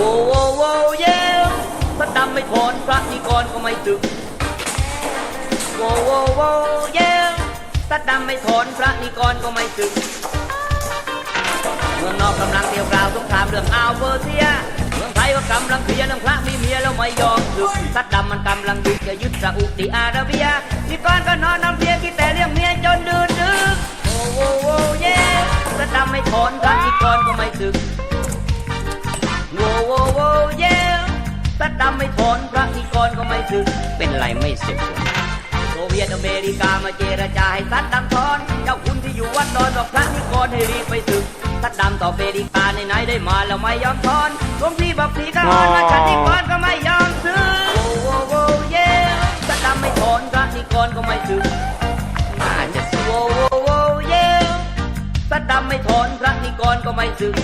โว้โว้โว้เย้พระดำไม่ถอนพระนิกรก็ไม่สึกโวโวโวเย่ซัดดำไม่ถอนพระนิกรก็ไม่สึกเมืองนอกกำลังเตียวกราวสงครามเรื่องอาวเปอร์เซีย เมืองไทยก็กำลังเคลียร์เรื่องพระมีเมียแล้วไม่ยอมสึกซัดดำมันกำลังดึกจะยึดซาอุดิอาระเบียนิกรก็นอนนำเพียคิดแต่เรื่องเมียจนดื้อดึกโอ้โวโวเย่ซัดดำไม่ถอนพระนิกรก็ไม่สึก กรก็ไม่สึกเป็นไรไม่สึกวะโซเวียตอเมริกามาเจรจาให้ซัดดำถอน เจ้าคุณที่อยู่วัดดอนบอกพระนิกรให้รีบไปสึกซัดดำต่ออเมริกาในไหนๆได้มาแล้วไม่ยอมถอนหลวงพี่บอกพี่ก็อ่อนนะชันนิกรก็ไม่ยอมสึกโวโวโวเย่ซัดดำไม่ถอนพระนิกรก็ไม่สึกน่าจะสึกโวโวโวเย่ซัดดำไม่ถอนพระนิกรก็ไม่สึก